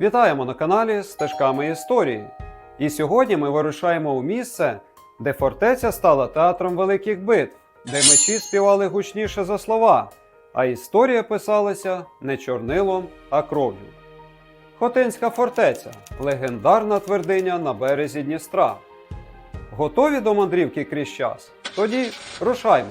Вітаємо на каналі Стежками історії. І сьогодні ми вирушаємо у місце, де фортеця стала театром великих битв, де мечі співали гучніше за слова, а історія писалася не чорнилом, а кров'ю. Хотинська фортеця легендарна твердиня на березі Дністра. Готові до мандрівки крізь час? Тоді рушаймо.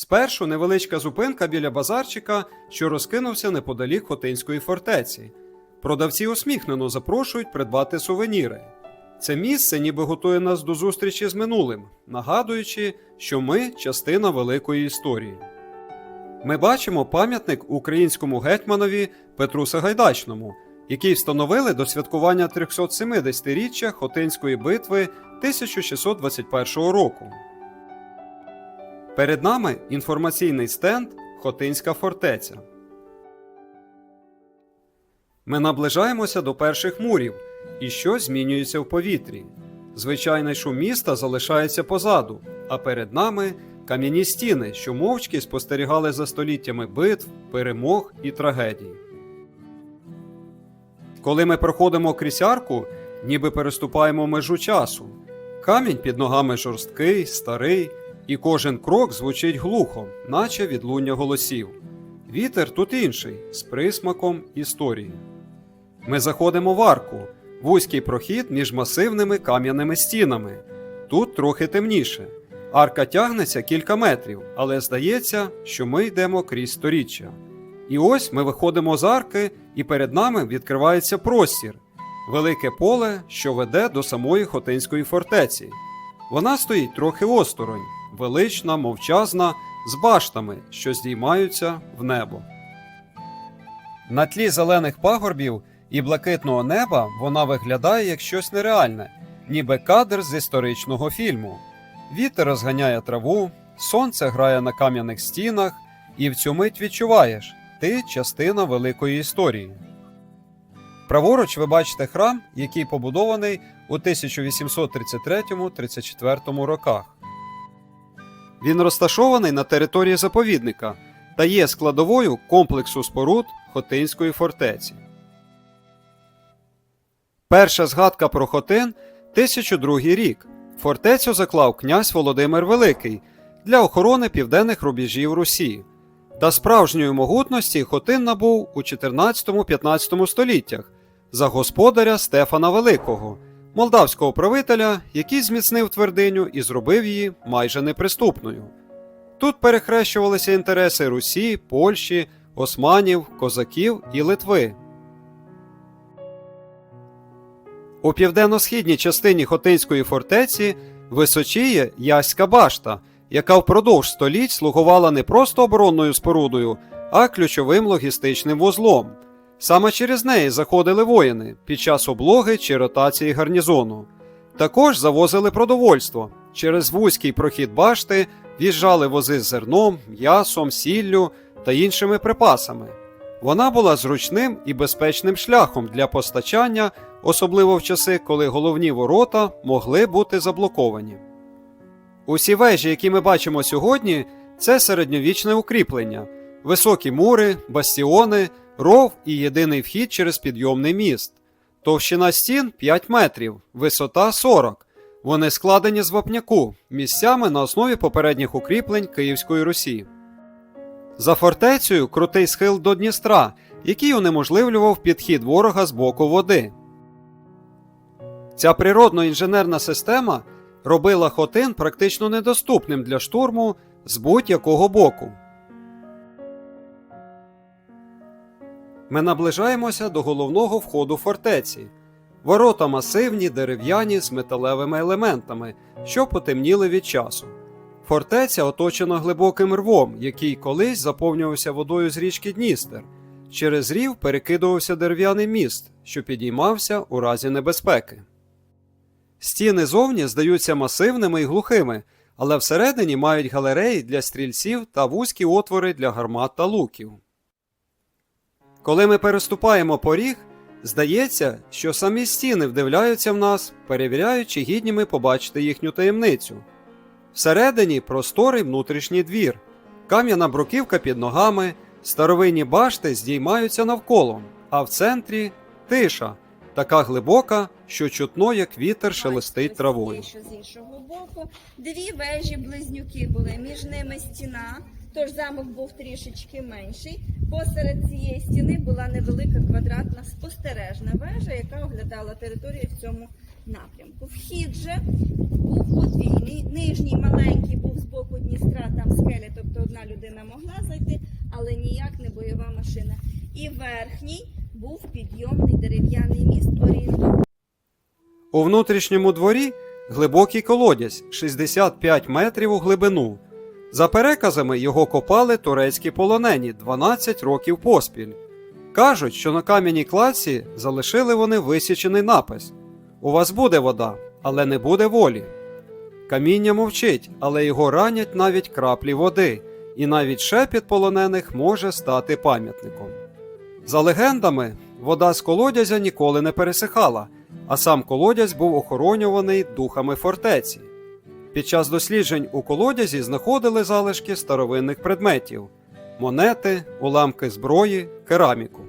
Спершу невеличка зупинка біля базарчика, що розкинувся неподалік Хотинської фортеці. Продавці усміхнено запрошують придбати сувеніри. Це місце ніби готує нас до зустрічі з минулим, нагадуючи, що ми частина великої історії. Ми бачимо пам'ятник українському гетьманові Петру Сагайдачному, який встановили до святкування 370-річчя Хотинської битви 1621 року. Перед нами інформаційний стенд Хотинська фортеця. Ми наближаємося до перших мурів, і щось змінюється в повітрі. Звичайний шум міста залишається позаду, а перед нами кам'яні стіни, що мовчки спостерігали за століттями битв, перемог і трагедій. Коли ми проходимо крізь арку, ніби переступаємо межу часу. Камінь під ногами жорсткий, старий, і кожен крок звучить глухо, наче відлуння голосів. Вітер тут інший, з присмаком історії. Ми заходимо в арку, вузький прохід між масивними кам'яними стінами. Тут трохи темніше. Арка тягнеться кілька метрів, але здається, що ми йдемо крізь сторіччя. І ось ми виходимо з арки, і перед нами відкривається простір велике поле, що веде до самої Хотинської фортеці. Вона стоїть трохи осторонь, велична, мовчазна, з баштами, що здіймаються в небо. На тлі зелених пагорбів і блакитного неба вона виглядає як щось нереальне, ніби кадр з історичного фільму. Вітер розганяє траву, сонце грає на кам'яних стінах, і в цю мить відчуваєш ти частина великої історії. Праворуч ви бачите храм, який побудований у 1833-34 роках. Він розташований на території заповідника та є складовою комплексу споруд Хотинської фортеці. Перша згадка про Хотин 1002 рік. Фортецю заклав князь Володимир Великий для охорони південних рубежів Русі. Та справжньої могутності Хотин набув у 14-15 століттях за господаря Стефана Великого, молдавського правителя, який зміцнив твердиню і зробив її майже неприступною. Тут перехрещувалися інтереси Русі, Польщі, османів, козаків і Литви. У південно-східній частині Хотинської фортеці височіє Яська башта, яка впродовж століть слугувала не просто оборонною спорудою, а ключовим логістичним вузлом. Саме через неї заходили воїни під час облоги чи ротації гарнізону. Також завозили продовольство. Через вузький прохід башти в'їжджали вози з зерном, м'ясом, сіллю та іншими припасами. Вона була зручним і безпечним шляхом для постачання, особливо в часи, коли головні ворота могли бути заблоковані. Усі вежі, які ми бачимо сьогодні, це середньовічне укріплення, високі мури, бастіони, ров і єдиний вхід через підйомний міст. Товщина стін 5 метрів, висота 40. Вони складені з вапняку, місцями на основі попередніх укріплень Київської Русі. За фортецею крутий схил до Дністра, який унеможливлював підхід ворога з боку води. Ця природно-інженерна система робила Хотин практично недоступним для штурму з будь-якого боку. Ми наближаємося до головного входу фортеці. Ворота масивні, дерев'яні з металевими елементами, що потемніли від часу. Фортеця оточена глибоким рвом, який колись заповнювався водою з річки Дністер. Через рів перекидувався дерев'яний міст, що підіймався у разі небезпеки. Стіни зовні здаються масивними і глухими, але всередині мають галереї для стрільців та вузькі отвори для гармат та луків. Коли ми переступаємо поріг, здається, що самі стіни вдивляються в нас, перевіряючи, гідні ми побачити їхню таємницю. Всередині просторий внутрішній двір, кам'яна бруківка під ногами, Старовинні башти здіймаються навколо, а в центрі тиша, така глибока, що чутно, як вітер шелестить травою. З іншого боку. Дві вежі близнюки були, між ними стіна, тож замок був трішечки менший. Посеред цієї стіни була невелика квадратна спостережна вежа, яка оглядала територію в цьому напрямку. Вхід же був подвійний. Нижній маленький був з боку Дністра, там скелі, тобто одна людина могла зайти, але ніяк не бойова машина. І верхній був підйомний дерев'яний міст. Орієнтовно У внутрішньому дворі глибокий колодязь 65 метрів у глибину. За переказами його копали турецькі полонені 12 років поспіль. Кажуть, що на кам'яній кладці залишили вони висічений напис: У вас буде вода, але не буде волі. Каміння мовчить, але його ранять навіть краплі води, і навіть шепіт полонених може стати пам'ятником. За легендами, вода з колодязя ніколи не пересихала, а сам колодязь був охоронюваний духами фортеці. Під час досліджень у колодязі знаходили залишки старовинних предметів монети, уламки зброї, кераміку.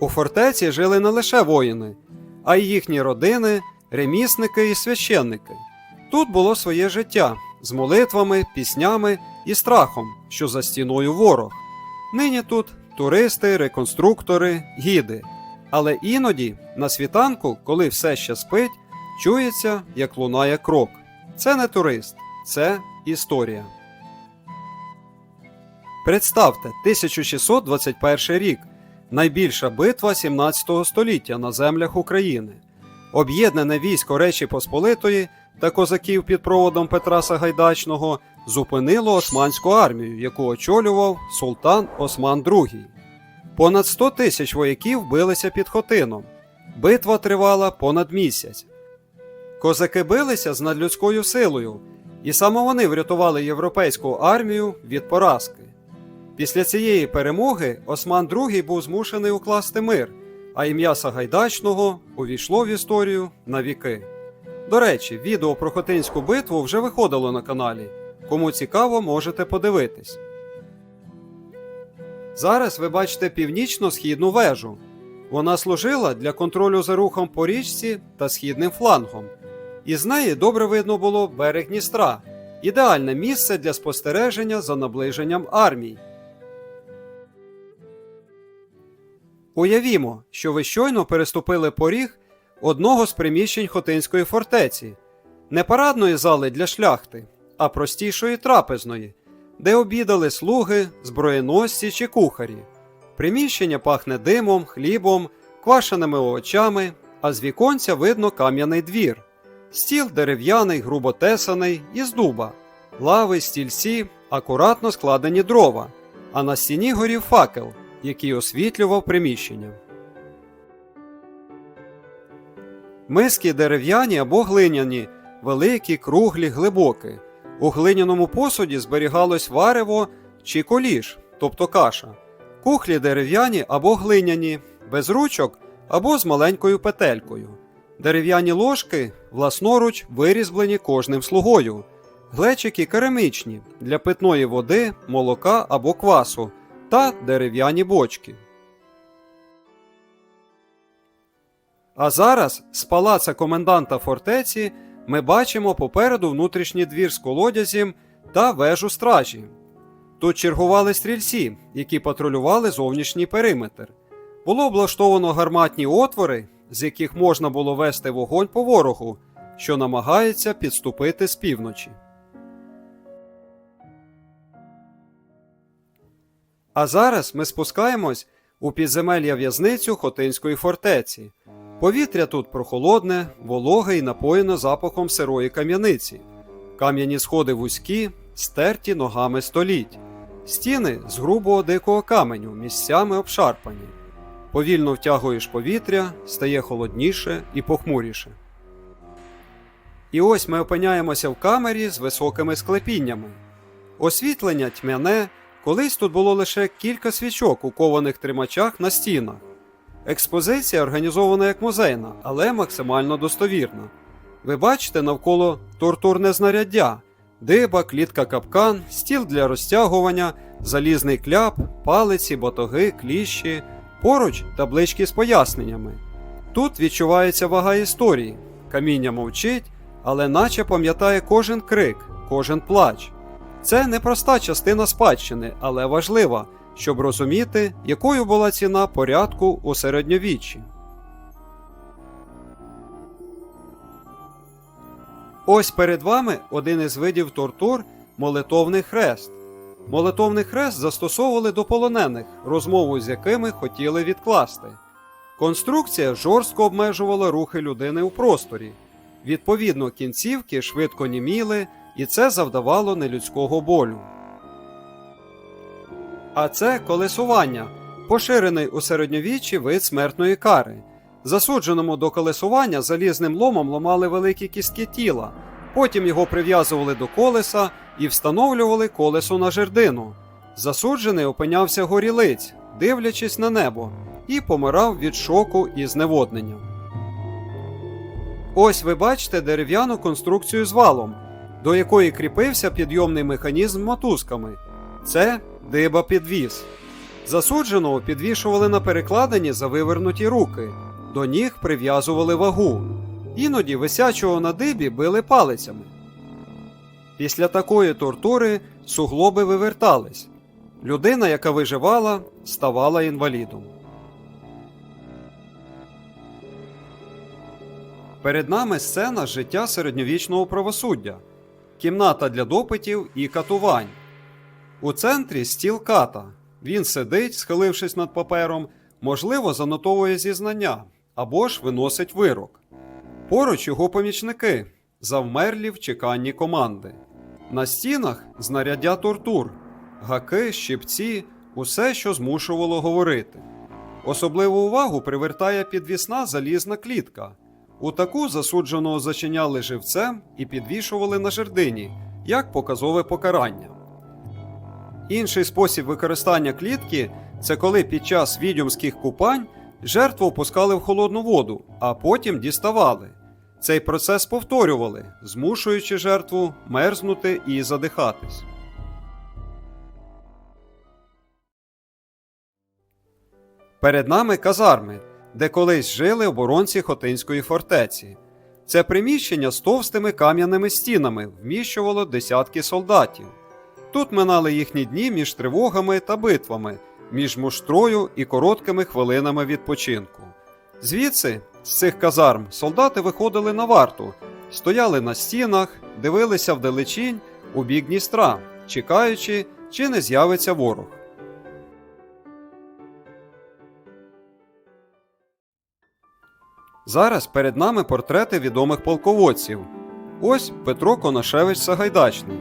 У фортеці жили не лише воїни, а й їхні родини, ремісники і священники. Тут було своє життя з молитвами, піснями і страхом, що за стіною ворог. Нині тут туристи, реконструктори, гіди. Але іноді, на світанку, коли все ще спить, чується, як лунає крок. Це не турист, це історія. Представте, 1621 рік найбільша битва 17 століття на землях України. Об'єднане військо Речі Посполитої та козаків під проводом Петра Сагайдачного зупинило османську армію, яку очолював султан Осман II. Понад 100 тисяч вояків билися під Хотином. Битва тривала понад місяць. Козаки билися з надлюдською силою, і саме вони врятували європейську армію від поразки. Після цієї перемоги Осман II був змушений укласти мир, а ім'я Сагайдачного увійшло в історію на віки. До речі, відео про Хотинську битву вже виходило на каналі. Кому цікаво, можете подивитись. Зараз ви бачите північно-східну вежу. Вона служила для контролю за рухом по річці та східним флангом. Із неї добре видно було берег Дністра, ідеальне місце для спостереження за наближенням армій. Уявімо, що ви щойно переступили поріг одного з приміщень Хотинської фортеці, не парадної зали для шляхти, а простішої трапезної, де обідали слуги, зброєносці чи кухарі. Приміщення пахне димом, хлібом, квашеними овочами, а з віконця видно кам'яний двір. Стіл дерев'яний, грубо тесаний, із дуба, лави, стільці, акуратно складені дрова, а на стіні горів факел, який освітлював приміщення. Миски дерев'яні або глиняні, великі, круглі, глибокі. У глиняному посуді зберігалось варево чи коліш, тобто каша. Кухлі дерев'яні або глиняні, без ручок або з маленькою петелькою. Дерев'яні ложки власноруч вирізблені кожним слугою. Глечики керамічні для питної води, молока або квасу та дерев'яні бочки. А зараз з палаца коменданта фортеці ми бачимо попереду внутрішній двір з колодязем та вежу стражі. Тут чергували стрільці, які патрулювали зовнішній периметр. Було облаштовано гарматні отвори, з яких можна було вести вогонь по ворогу, що намагається підступити з півночі. А зараз ми спускаємось у підземелля в'язницю Хотинської фортеці. Повітря тут прохолодне, вологе і напоєно запахом сирої кам'яниці. Кам'яні сходи вузькі, стерті ногами століть, стіни з грубого дикого каменю, місцями обшарпані. Повільно втягуєш повітря, стає холодніше і похмуріше. І ось ми опиняємося в камері з високими склепіннями. Освітлення тьмяне, колись тут було лише кілька свічок у кованих тримачах на стінах. Експозиція організована як музейна, але максимально достовірна. Ви бачите навколо тортурне знаряддя, Диба, клітка капкан, стіл для розтягування, залізний кляп, палиці, батоги, кліщі, поруч таблички з поясненнями. Тут відчувається вага історії. Каміння мовчить, але наче пам'ятає кожен крик, кожен плач. Це непроста частина спадщини, але важлива, щоб розуміти, якою була ціна порядку у середньовіччі. Ось перед вами один із видів тортур молитовний хрест. Молитовний хрест застосовували до полонених, розмову з якими хотіли відкласти. Конструкція жорстко обмежувала рухи людини у просторі. Відповідно, кінцівки швидко німіли, і це завдавало нелюдського болю. А це колесування, поширений у середньовіччі вид смертної кари. Засудженому до колесування залізним ломом ламали великі кістки тіла, потім його прив'язували до колеса і встановлювали колесо на жердину. Засуджений опинявся горілиць, дивлячись на небо, і помирав від шоку і зневоднення. Ось ви бачите дерев'яну конструкцію з валом, до якої кріпився підйомний механізм мотузками. Це диба підвіз. Засудженого підвішували на перекладині за вивернуті руки, до ніг прив'язували вагу. Іноді висячого на дибі били палицями. Після такої тортури суглоби вивертались. Людина, яка виживала, ставала інвалідом. Перед нами сцена життя середньовічного правосуддя, кімната для допитів і катувань. У центрі стіл ката. Він сидить, схилившись над папером, можливо, занотовує зізнання або ж виносить вирок. Поруч його помічники, завмерлі в чеканні команди. На стінах знаряддя тортур, гаки, щипці, усе, що змушувало говорити. Особливу увагу привертає підвісна залізна клітка. У таку засудженого зачиняли живцем і підвішували на жердині, як показове покарання. Інший спосіб використання клітки це коли під час відьомських купань жертву опускали в холодну воду, а потім діставали. Цей процес повторювали, змушуючи жертву мерзнути і задихатись. Перед нами казарми, де колись жили оборонці Хотинської фортеці. Це приміщення з товстими кам'яними стінами вміщувало десятки солдатів. Тут минали їхні дні між тривогами та битвами, між муштрою і короткими хвилинами відпочинку. Звідси, з цих казарм, солдати виходили на варту, стояли на стінах, дивилися вдалечінь у бік Дністра, чекаючи, чи не з'явиться ворог. Зараз перед нами портрети відомих полководців. Ось Петро Конашевич Сагайдачний.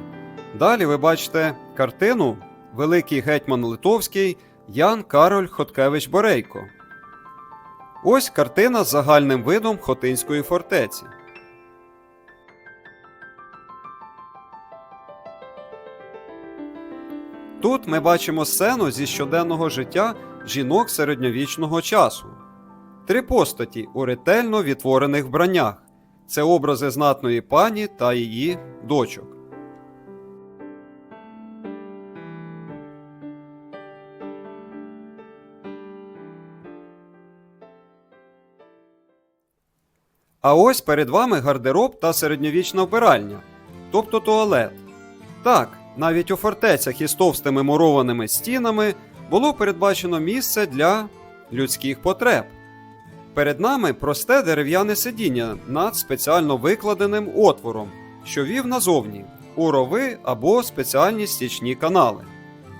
Далі ви бачите картину Великий гетьман Литовський Ян Кароль Хоткевич Борейко. Ось картина з загальним видом Хотинської фортеці. Тут ми бачимо сцену зі щоденного життя жінок середньовічного часу. Три постаті у ретельно відтворених вбраннях. Це образи знатної пані та її дочок. А ось перед вами гардероб та середньовічна вбиральня, тобто туалет. Так, навіть у фортецях із товстими мурованими стінами було передбачено місце для людських потреб. Перед нами просте дерев'яне сидіння над спеціально викладеним отвором, що вів назовні у рови або спеціальні стічні канали.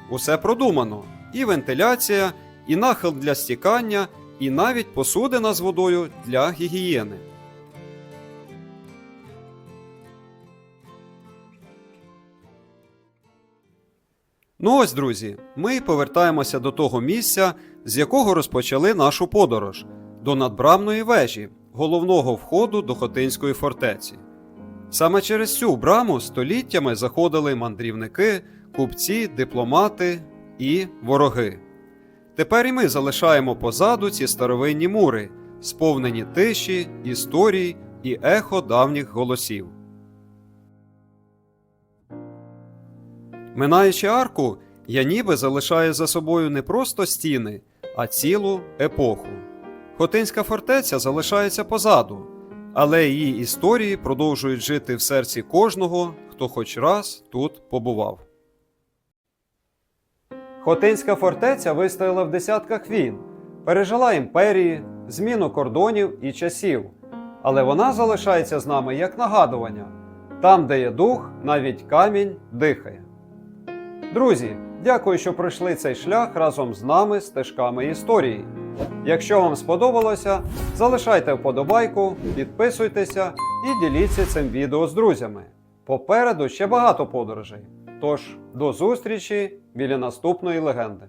Усе продумано: і вентиляція, і нахил для стікання, і навіть посудина з водою для гігієни. Ну ось, друзі, ми повертаємося до того місця, з якого розпочали нашу подорож до надбрамної вежі, головного входу до Хотинської фортеці. Саме через цю браму століттями заходили мандрівники, купці, дипломати і вороги. Тепер і ми залишаємо позаду ці старовинні мури, сповнені тиші, історій і ехо давніх голосів. Минаючи арку, я ніби залишаю за собою не просто стіни, а цілу епоху. Хотинська фортеця залишається позаду, але її історії продовжують жити в серці кожного, хто хоч раз тут побував. Хотинська фортеця вистояла в десятках війн, пережила імперії, зміну кордонів і часів. Але вона залишається з нами як нагадування: там, де є дух, навіть камінь дихає. Друзі, дякую, що пройшли цей шлях разом з нами стежками історії. Якщо вам сподобалося, залишайте вподобайку, підписуйтеся і діліться цим відео з друзями. Попереду ще багато подорожей. Тож до зустрічі біля наступної легенди.